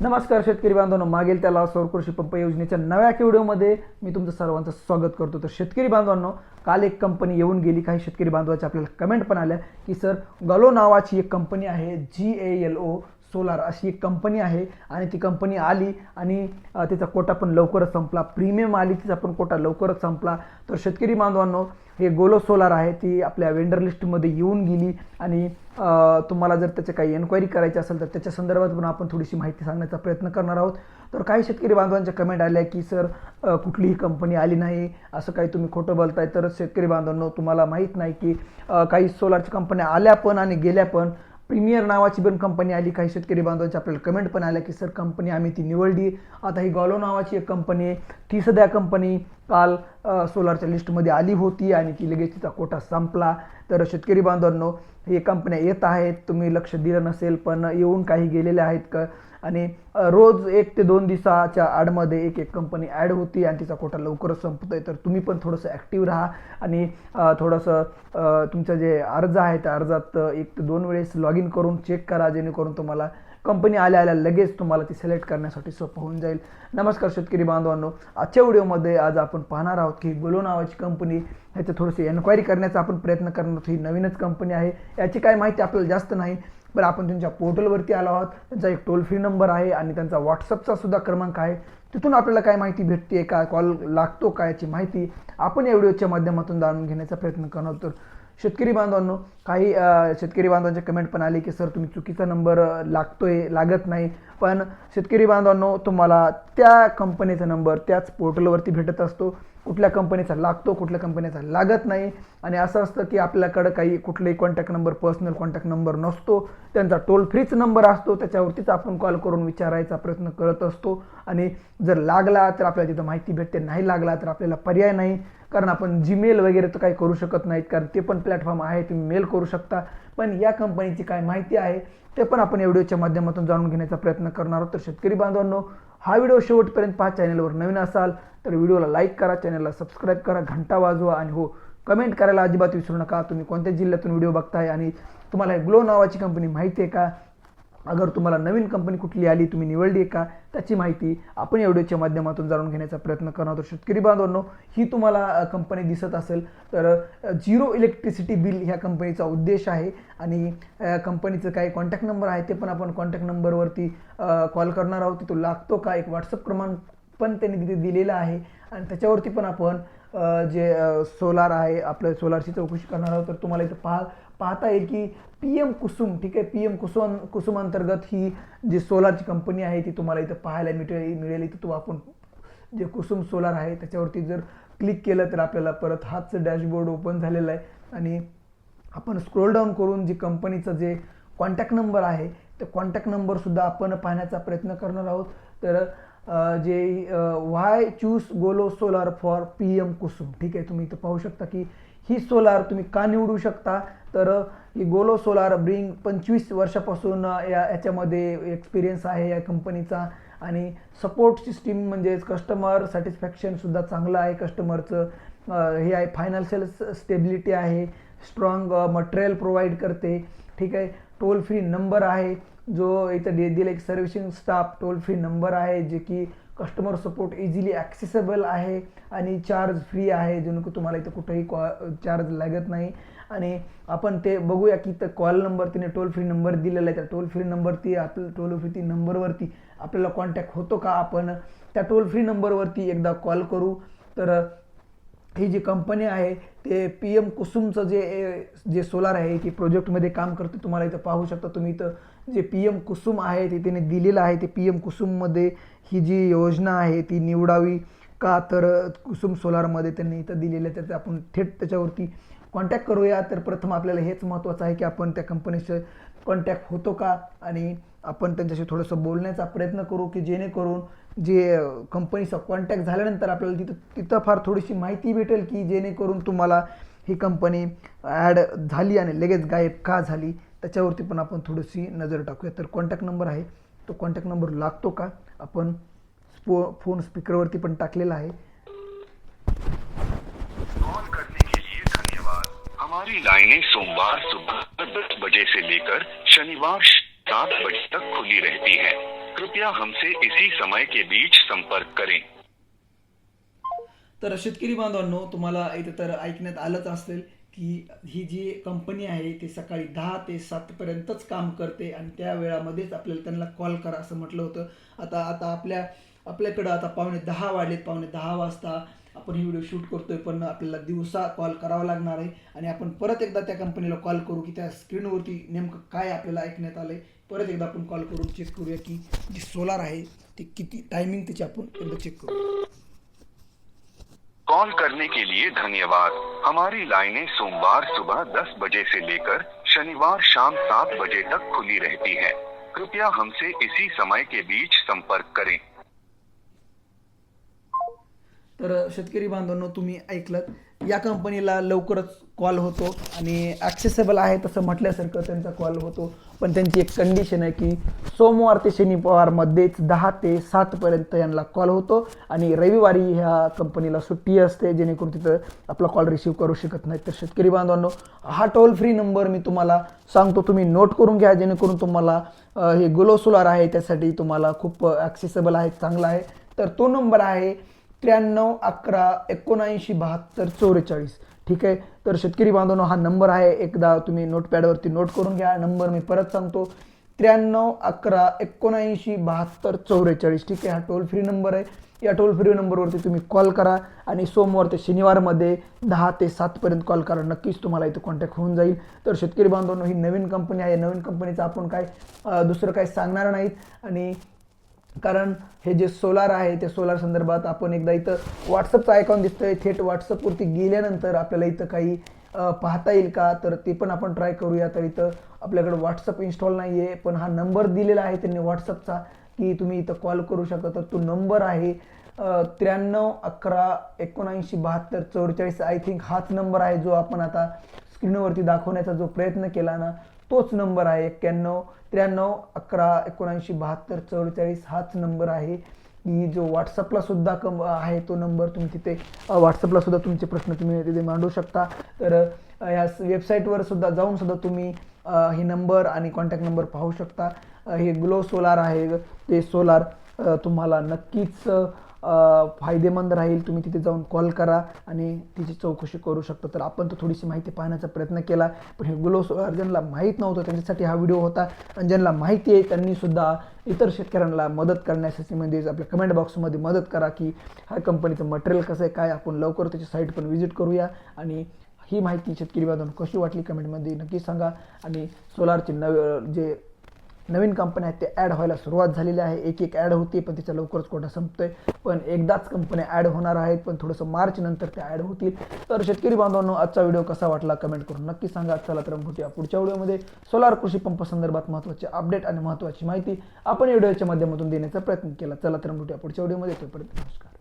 नमस्कार शेतकरी बांधवांनो मागील त्याला सौर कृषी पंप योजनेच्या नव्या व्हिडिओमध्ये मी तुमचं सर्वांचं स्वागत करतो. तर शेतकरी बांधवांनो काल एक कंपनी येऊन गेली. काही शेतकरी बांधवाच्या आपल्याला कमेंट पण आल्या की सर गलो नावाची एक कंपनी आहे जी ए एल ओ सोलार अशी एक कंपनी आहे आणि ती कंपनी आली आणि तिचा कोटा पण लवकरच संपला. प्रीमियम आली तिचा पण कोटा लवकरच संपला. तर शेतकरी बांधवांनो हे गोलो सोलार आहे ती आपल्या वेंडर लिस्टमध्ये येऊन गेली आणि तुम्हाला जर त्याचे काही एन्क्वायरी करायची असेल तर त्याच्या संदर्भात पण आपण थोडीशी माहिती सांगण्याचा प्रयत्न करणार आहोत. तर काही शेतकरी बांधवांच्या कमेंट आल्या की सर कुठलीही कंपनी आली नाही. असं काही तुम्ही खोटं बोलताय. तर शेतकरी बांधवांनो तुम्हाला माहीत नाही की काही सोलारच्या कंपन्या आल्या पण आणि गेल्या पण प्रीमियर नावाची पण कंपनी आली. काही शेतकरी बांधवांच्या आपल्याला कमेंट पण आल्या की सर कंपनी आम्ही ती निवडली. आता ही गॉलो नावाची एक कंपनी आहे. ती सध्या कंपनी काल सोलारच्या लिस्टमध्ये आली होती आणि ती लगेच तिचा कोटा संपला. तर शेतकरी बांधवांनो हे कंपन्या येत आहेत. तुम्ही लक्ष दिलं नसेल पण येऊन काही गेलेल्या आहेत का? आणि रोज एक ते दोन दिवसाच्या आडमध्ये एक एक कंपनी ॲड होती आणि तिचा कोटा लवकरच संपतोय तर तुम्ही पण थोडंसं ॲक्टिव्ह राहा. आणि थोडंसं तुमचं जे अर्ज आहे त्या अर्जात एक ते दोन वेळेस लॉग इन करून चेक करा जेणेकरून तुम्हाला कंपनी आल्या आल्या लगेच तुम्हाला ती सिलेक्ट करण्यासाठी सोपं होऊन जाईल. नमस्कार शेतकरी बांधवांनो आजच्या व्हिडिओमध्ये आज आपण पाहणार आहोत की बोलो नावाची कंपनी ह्याचं थोडीशी एन्क्वायरी करण्याचा आपण प्रयत्न करणार आहोत. ही नवीनच कंपनी आहे. याची काय माहिती आपल्याला जास्त नाही बरं आपण त्यांच्या पोर्टलवरती आलो आहोत. त्यांचा एक टोल फ्री नंबर आहे आणि त्यांचा व्हॉट्सअपचा सुद्धा क्रमांक आहे. तिथून आपल्याला काय माहिती भेटते का कॉल लागतो काय याची माहिती आपण या व्हिडिओच्या माध्यमातून जाणून घेण्याचा प्रयत्न करणार तर शेतकरी बांधवांनो काही शेतकरी बांधवांचे कमेंट पण आले की सर तुम्ही चुकीचा नंबर लागतोय लागत नाही. पण शेतकरी बांधवांनो तुम्हाला त्या कंपनीचा नंबर त्याच पोर्टलवरती भेटत असतो. कुठल्या कंपनीचा लागतो कुठल्या कंपनीचा लागत नाही. आणि असं असतं की आपल्याकडं काही कुठलेही contact number personal contact number नसतो. त्यांचा टोल फ्रीच नंबर असतो. त्याच्यावरतीच आपण कॉल करून विचारायचा प्रयत्न करत असतो. आणि जर लागला तर आपल्याला तिथं माहिती भेटते. नाही लागला तर आपल्याला पर्याय नाही. कारण आपण जीमेल वगैरे तर काही करू शकत नाहीत कारण ते पण प्लॅटफॉर्म आहे तुम्ही मेल करू शकता. पण या कंपनीची काय माहिती आहे ते पण आपण या व्हिडिओच्या माध्यमातून जाणून घेण्याचा प्रयत्न करणार आहोत. तर शेतकरी बांधवांनो हा व्हिडिओ शेवटपर्यंत पहा. चॅनलवर नवीन असाल तर व्हिडिओला लाईक करा चॅनलला सबस्क्राईब करा घंटा वाजवा आणि हो कमेंट करायला अजिबात विसरू नका. तुम्ही कोणत्या जिल्ह्यातून व्हिडिओ बघताय आणि तुम्हाला ग्लो नावाची कंपनी माहिती आहे का? अगर तुम्हाला नवीन कंपनी कुठली आली तुम्ही निवडली आहे का त्याची माहिती आपण या व्हिडिओच्या माध्यमातून जाणून घेण्याचा प्रयत्न करणार आहोत. शेतकरी बांधवांनो ही तुम्हाला कंपनी दिसत असेल तर झिरो इलेक्ट्रिसिटी बिल ह्या कंपनीचा उद्देश आहे. आणि कंपनीचं काही कॉन्टॅक्ट नंबर आहे ते पण आपण कॉन्टॅक्ट नंबरवरती कॉल करणार आहोत. तो लागतो का? एक व्हॉट्सअप क्रमांक पण त्यांनी तिथे दिलेला आहे. आणि त्याच्यावरती पण आपण जे सोलार आहे आपलं सोलारची चौकशी करणार आहोत तर तुम्हाला इथं पाहा पाहता येईल की पी एम कुसुम ठीक आहे? पी एम कुसुम कुसुम अंतर्गत ही जी सोलारची कंपनी आहे ती तुम्हाला इथं पाहायला मिळेल मिळेल. इथं तो आपण जे कुसुम सोलार आहे त्याच्यावरती जर क्लिक केलं तर आपल्याला परत हाच डॅशबोर्ड ओपन झालेला आहे. आणि आपण स्क्रोल डाऊन करून जी कंपनीचं जे कॉन्टॅक्ट नंबर आहे ते कॉन्टॅक्ट नंबरसुद्धा आपण पाहण्याचा प्रयत्न करणार आहोत. तर जे वाय चूज गोलो solar for P M Kusum ठीक आहे तुम्ही इथं पाहू शकता की ही सोलार तुम्ही का निवडू शकता? तर ही गोलो सोलार ब्रिंग पंचवीस वर्षापासून या याच्यामध्ये एक्सपिरियन्स आहे या कंपनीचा आणि सपोर्ट सिस्टीम म्हणजेच कस्टमर सॅटिस्फॅक्शनसुद्धा चांगलं आहे. कस्टमरचं हे आहे फायनान्शियल स्टेबिलिटी आहे. स्ट्रॉंग मटेरियल प्रोव्हाइड करते. ठीक आहे टोल फ्री नंबर आहे. जो इथं दे दिला एक servicing staff toll free number आहे जे की कस्टमर सपोर्ट इझिली ॲक्सेसेबल आहे आणि चार्ज फ्री आहे जेणेकरून तुम्हाला इथं कुठंही कॉ चार्ज लागत नाही. आणि आपण ते बघूया की तर कॉल नंबर तिने टोल फ्री नंबर दिलेला आहे. त्या टोल फ्री नंबरती आपलं टोल फ्री ती नंबरवरती आपल्याला कॉन्टॅक्ट होतो का आपण? त्या टोल फ्री नंबरवरती एकदा कॉल करू. तर ही जी कंपनी आहे ते पी एम कुसुमचं जे जे सोलार आहे की प्रोजेक्टमध्ये काम करते तुम्हाला इथं पाहू शकता. तुम्ही इथं जे पी एम कुसुम आहे ते त्याने दिलेलं आहे ते पी एम कुसुममध्ये ही जी योजना आहे ती निवडावी का? तर कुसुम सोलारमध्ये त्यांनी इथं दिलेलं आहे तर आपण थेट त्याच्यावरती कॉन्टॅक्ट करूया तर प्रथम आपल्याला हेच महत्त्वाचं आहे की आपण त्या कंपनीचं कॉन्टॅक्ट होतो का? आणि आपण त्यांच्याशी थोडंसं बोलण्याचा प्रयत्न करू की जेणेकरून जे कंपनीचा कॉन्टॅक्ट झाल्यानंतर आपल्याला तिथं तिथं फार थोडीशी माहिती भेटेल की जेणेकरून तुम्हाला ही कंपनी ॲड झाली आणि लगेच गायब का झाली त्याच्यावरती पण आपण थोडीशी नजर टाकूया. तर कॉन्टॅक्ट नंबर आहे. तो कॉन्टॅक्ट नंबर लागतो का? आपण स्पो फोन स्पीकरवरती पण टाकलेला आहे कॉल करने के लिए धन्यवाद हमारी लाइनें सोमवार सुबह दस बजे से लेकर शनिवार सात बजे तक खुली रहती हैं। कृपया हमसे इसी समय के बीच संपर्क करें। तर शेतकरी बांधवांनो तुम्हाला इथे तर ऐकण्यात आलंच असेल की ही जी कंपनी आहे ती सकाळी दहा ते सातपर्यंतच काम करते आणि त्या वेळामध्येच आपल्याला त्यांना कॉल करा असं म्हटलं होतं. आता आता आपल्या आपल्याकडं आता पावणे दहा वाढलेत पावणे दहा वाजता. आपण ही व्हिडिओ शूट करतोय, पण आपल्याला दिवसा कॉल करावा लागणार आहे. आणि आपण परत एकदा त्या कंपनीला कॉल करू की त्या स्क्रीनवरती नेमकं काय आपल्याला ऐकण्यात आलंय. परत एकदा आपण कॉल करून चेक करूया की जी सोलार आहे, ती किती टायमिंग त्याची आपण एकदा चेक करू. कॉल करने के लिए धन्यवाद। हमारी लाइनें सोमवार सुबह 10 बजे से लेकर शनिवार शाम 7 बजे तक खुली रहती है। कृपया हमसे इसी समय के बीच संपर्क करें। तर शेतकरी बांधवांनो तुम्ही ऐकलं या कंपनीला लवकरच कॉल होतो आणि ॲक्सेसेबल आहे तसं म्हटल्यासारखं त्यांचा कॉल होतो. पण त्यांची एक कंडिशन आहे की सोमवार ते शनिवारमध्येच दहा ते सातपर्यंत यांना कॉल होतो आणि रविवारी ह्या कंपनीला सुट्टी असते जेणेकरून तिथं आपला कॉल रिसीव करू शकत नाही तर शेतकरी बांधवांनो हा टोल फ्री नंबर मी तुम्हाला सांगतो. तुम्ही नोट करून घ्या जेणेकरून तुम्हाला हे गुलोसुलार आहे त्यासाठी तुम्हाला खूप ॲक्सेसेबल आहे चांगला आहे. तर तो नंबर आहे त्र्याण्णव अकरा एकोणऐंशी बहात्तर चौवेचाळीस. ठीक आहे? तर शेतकरी बांधवांनो हा नंबर आहे. एकदा तुम्ही नोटपॅडवरती नोट करून घ्या. नंबर मी परत सांगतो. त्र्याण्णव अकरा एकोणऐंशी बहात्तर चौवेचाळीस. ठीक आहे? हा टोल फ्री नंबर आहे. या टोल फ्री नंबरवरती तुम्ही कॉल करा आणि सोमवार ते शनिवारमध्ये दहा ते सातपर्यंत कॉल करा. नक्कीच तुम्हाला इथं कॉन्टॅक्ट होऊन जाईल. तर शेतकरी बांधवांनो ही नवीन कंपनी आहे. नवीन कंपनीचं आपण काय दुसरं काही सांगणार नाहीत. आणि कारण हे जे सोलार आहे त्या सोलार संदर्भात आपण एकदा इथं व्हॉट्सअपचं आयकॉन दिसतंय. थेट व्हॉट्सअपवरती गेल्यानंतर आपल्याला इथं काही पाहता येईल का? तर ते पण आपण ट्राय करूया. तर इथं आपल्याकडे व्हॉट्सअप इन्स्टॉल नाही आहे पण हा नंबर दिलेला आहे त्यांनी व्हॉट्सअपचा की तुम्ही इथं कॉल करू शकता. तर तो नंबर आहे त्र्याण्णव अकरा एकोणऐंशी बहात्तर चौवेचाळीस. आय थिंक हाच नंबर आहे जो आपण आता स्क्रीनवरती दाखवण्याचा जो प्रयत्न केला ना तोच नंबर आहे एक्क्याण्णव त्र्याण्णव अकरा एकोणऐंशी बहात्तर चव्वेचाळीस हाच नंबर आहे. की जो व्हॉट्सअपला सुद्धा कम आहे तो नंबर तुम्ही तिथे व्हॉट्सअपला सुद्धा तुमचे प्रश्न तुम्ही तिथे मांडू शकता. तर अ, या वेबसाईटवर सुद्धा जाऊन सुद्धा तुम्ही हे नंबर आणि कॉन्टॅक्ट नंबर पाहू शकता. हे ग्लो सोलार आहे ते सोलार तुम्हाला नक्कीच फायदेमंद राहील तुम्ही तिथे जाऊन कॉल करा आणि तिची चौकशी करू शकता. तर आपण तर थोडीशी माहिती पाहण्याचा प्रयत्न केला पण हे ग्लोस अर्जनला माहीत नव्हतं त्यांच्यासाठी हा व्हिडिओ होता. आणि ज्यांना माहिती आहे त्यांनीसुद्धा इतर शेतकऱ्यांना मदत करण्यासाठी म्हणजे आपल्या कमेंट बॉक्समध्ये मदत करा की ह्या कंपनीचं मटेरियल कसं आहे काय आपण लवकर त्याची साईट पण व्हिजिट करूया. आणि ही माहिती शेतकरी बांधवांना कशी वाटली कमेंटमध्ये नक्की सांगा. आणि सोलारचे नवे जे नवीन कंपन्या आहेत ते ॲड व्हायला सुरुवात झालेली आहे. एक एक ॲड होती पण तिचा लवकरच कोटा आहे पण एकदाच कंपन्या ॲड होणार आहेत पण थोडंसं मार्च नंतर त्या ॲड होतील. तर शेतकरी बांधवांनो आजचा व्हिडिओ कसा वाटला कमेंट करून नक्की सांगा. चला तर भेटूया पुढच्या व्हिडिओमध्ये सोलार कृषी पंप संदर्भात महत्त्वाचे अपडेट आणि महत्त्वाची माहिती आपण व्हिडिओच्या माध्यमातून देण्याचा प्रयत्न केला. चला तर भेटूया पुढच्या व्हिडिओमध्ये तोपर्यंत नमस्कार.